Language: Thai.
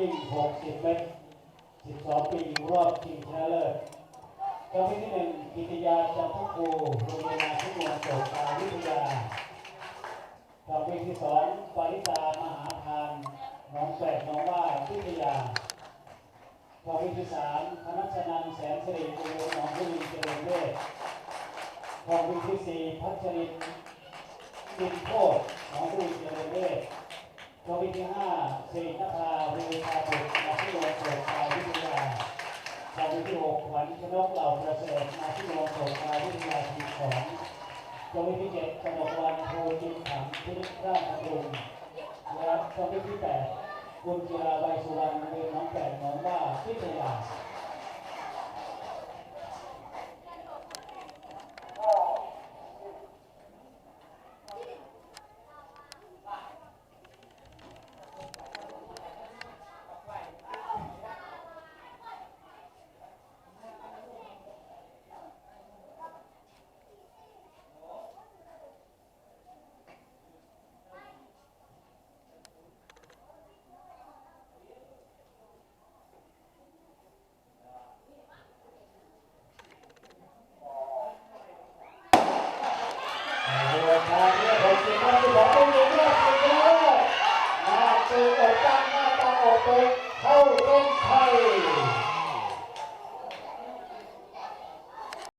วิ่ง60 เมตร 12 ปีหญิงรอบชิงชนะเลิศรางวัลที่หนึ่งกิติยาจันทคูโรงเรียนนาทุกวันโสตาวิทยารางวัลที่สองปริตามหาทานน้องแปลกน้องว่าวิทยารางวัลที่สามคณัชนันแสนสิริโรงเรียนหนองบุรีเจริญเวชรางวัลที่สี่พัชรินทร์ินโคตรของผู้เจริญเวชชวิที่ห้าสิรินภา มาที่โรงสดชาวิทยาชาวิที่หกขวัญชนกเหล่าประเสริฐมาที่โรงโสดชายวิทยาทีสองชวิที่เจ็ดกนกวันโพจินขันพิริราชบำรุงและชวิที่แปดคุณจิราใบสุวรรณเรียนน้องแปดน้องว่าพิทยา เข้าเส้นชัย